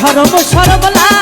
সরব সরবলা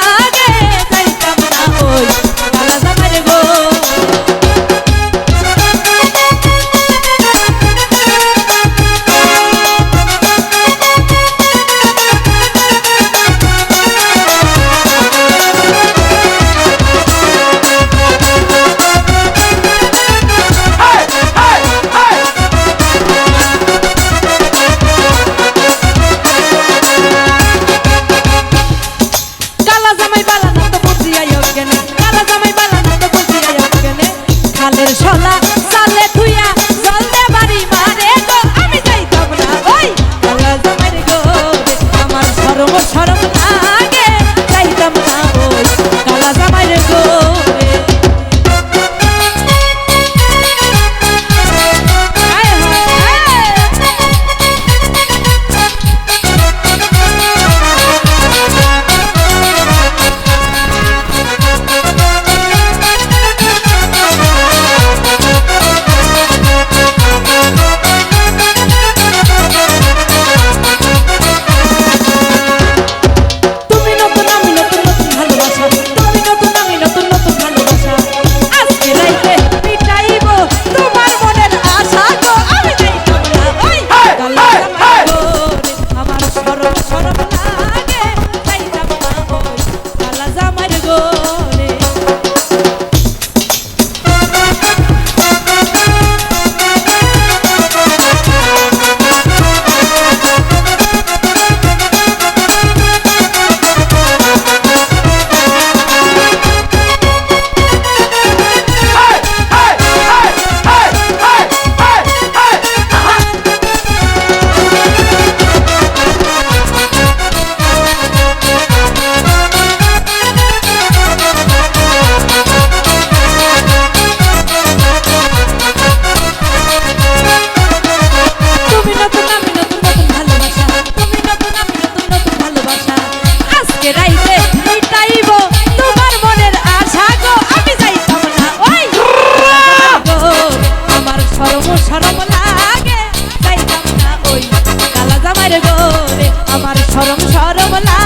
বলা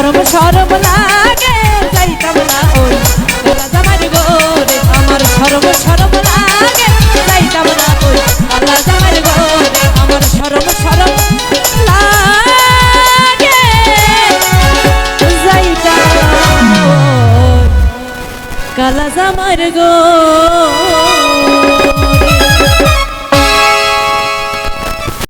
সরম সরম লাগে যাইতাম না ওই রাজা মারি গো রে, আমার সরম সরম লাগে যাইতাম না ওই রাজা মারি গো রে, আমার সরম সরম লাগে। যাইতাম কালা জামার গো।